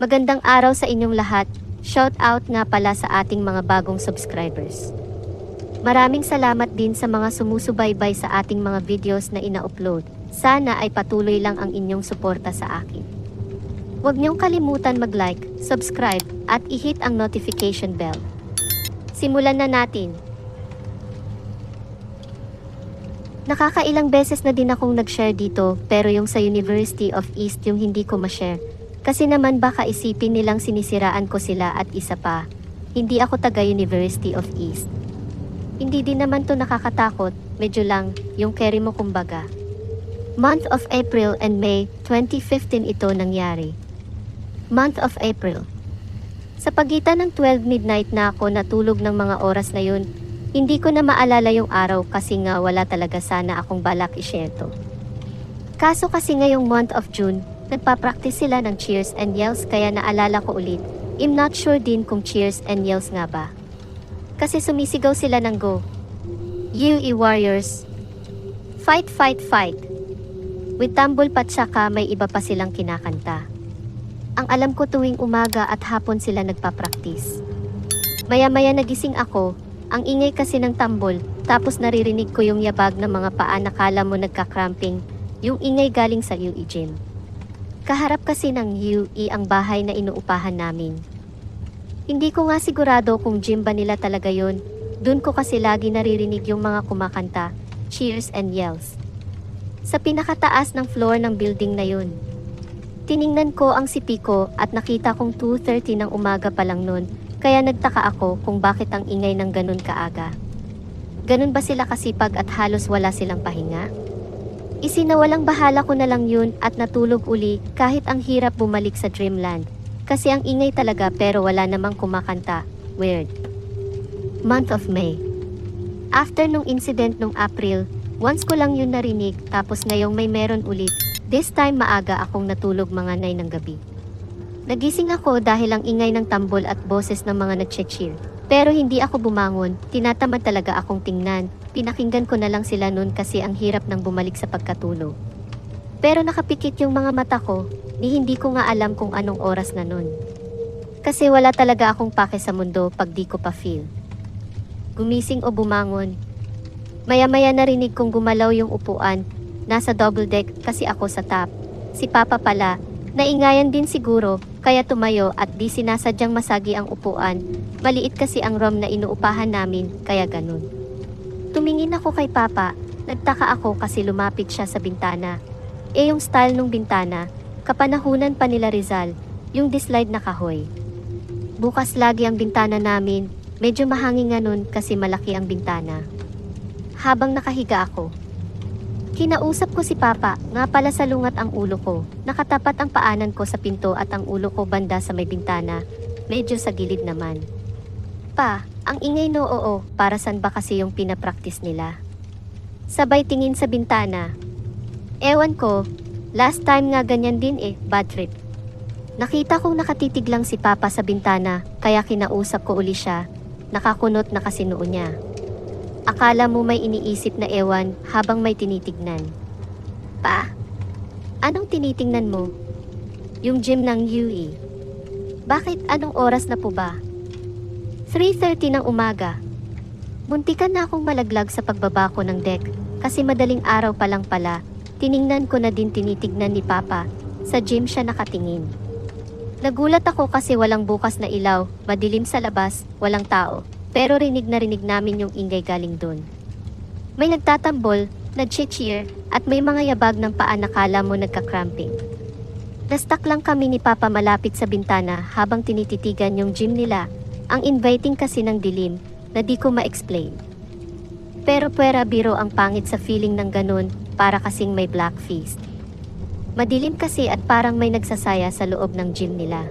Magandang araw sa inyong lahat. Shout out nga pala sa ating mga bagong subscribers. Maraming salamat din sa mga sumusubaybay sa ating mga videos na ina-upload. Sana ay patuloy lang ang inyong suporta sa akin. Huwag niyong kalimutan mag-like, subscribe, at i-hit ang notification bell. Simulan na natin. Nakakailang beses na din akong nag-share dito pero yung sa University of East yung hindi ko ma-share. Kasi naman baka isipin nilang sinisiraan ko sila at isa pa, hindi ako taga University of East. Hindi din naman to nakakatakot, medyo lang, yung carry mo kumbaga. Month of April and May 2015 ito nangyari. Month of April. Sa pagitan ng 12 midnight na ako natulog ng mga oras na yun, hindi ko na maalala yung araw kasi nga wala talaga sana akong balak i-share to. Kaso kasi ngayong month of June, nagpa-practice sila ng cheers and yells kaya naalala ko ulit. I'm not sure din kung cheers and yells nga ba. Kasi sumisigaw sila ng go. UE Warriors. Fight, fight, fight. With tumble pa tsaka may iba pa silang kinakanta. Ang alam ko tuwing umaga at hapon sila nagpa-practice. Maya-maya nagising ako, ang ingay kasi ng tambol, tapos naririnig ko yung yabag ng mga paa na kala mo nagka-cramping, yung ingay galing sa UE gym. Kaharap kasi ng UE ang bahay na inuupahan namin. Hindi ko nga sigurado kung gym ba nila talaga yon. Doon ko kasi lagi naririnig yung mga kumakanta, cheers and yells. Sa pinakataas ng floor ng building na yun. Tiningnan ko ang sipi ko at nakita kong 2.30 ng umaga pa lang nun, kaya nagtaka ako kung bakit ang ingay ng ganun kaaga. Ganun ba sila kasipag at halos wala silang pahinga? Isinawalang bahala ko na lang yun at natulog uli kahit ang hirap bumalik sa dreamland. Kasi ang ingay talaga pero wala namang kumakanta. Weird. Month of May. After nung incident nung April, once ko lang yun narinig tapos ngayong may meron ulit. This time maaga akong natulog mga 9 ng gabi. Nagising ako dahil ang ingay ng tambol at boses ng mga nagche-cheer. Pero hindi ako bumangon, tinatamad talaga akong tingnan. Pinakinggan ko na lang sila nun kasi ang hirap ng bumalik sa pagkatulog. Pero nakapikit yung mga mata ko, ni hindi ko nga alam kung anong oras na nun. Kasi wala talaga akong pake sa mundo pag di ko pa feel. Gumising o bumangon. Maya-maya narinig kong gumalaw yung upuan, nasa double deck kasi ako sa top. Si Papa pala, naingayan din siguro, kaya tumayo at di sinasadyang masagi ang upuan. Maliit kasi ang room na inuupahan namin, kaya ganun. Tumingin ako kay Papa, nagtaka ako kasi lumapit siya sa bintana. Eh yung style nung bintana, kapanahunan pa nila Rizal, yung dislide na kahoy. Bukas lagi ang bintana namin, medyo mahangin nga nun kasi malaki ang bintana. Habang nakahiga ako, Kinausap ko si Papa, nga pala salungat ang ulo ko. Nakatapat ang paanan ko sa pinto at ang ulo ko banda sa may bintana. Medyo sa gilid naman. Pa, ang ingay no oo, para san ba kasi yung pinapraktis nila? Sabay tingin sa bintana. Ewan ko, last time nga ganyan din eh, bad trip. Nakita kong nakatitig lang si Papa sa bintana, kaya kinausap ko uli siya. Nakakunot na kasi noo niya. Akala mo may iniisip na ewan habang may tinitignan. Pa, anong tinitingnan mo? Yung gym ng UE. Bakit anong oras na po ba? 3.30 ng umaga. Muntikan na akong malaglag sa pagbaba ko ng deck kasi madaling araw pa lang pala. Tiningnan ko na din tinitignan ni Papa. Sa gym siya nakatingin. Nagulat ako kasi walang bukas na ilaw, madilim sa labas, walang tao. Pero rinig na rinig namin yung ingay galing dun. May nagtatambol, nag-cheer, at may mga yabag ng paa na kala mo nagka-cramping. Nastak lang kami ni Papa malapit sa bintana habang tinititigan yung gym nila. Ang inviting kasi ng dilim na di ko ma-explain. Pero pwera biro ang pangit sa feeling ng ganun para kasing may black feast. Madilim kasi at parang may nagsasaya sa loob ng gym nila.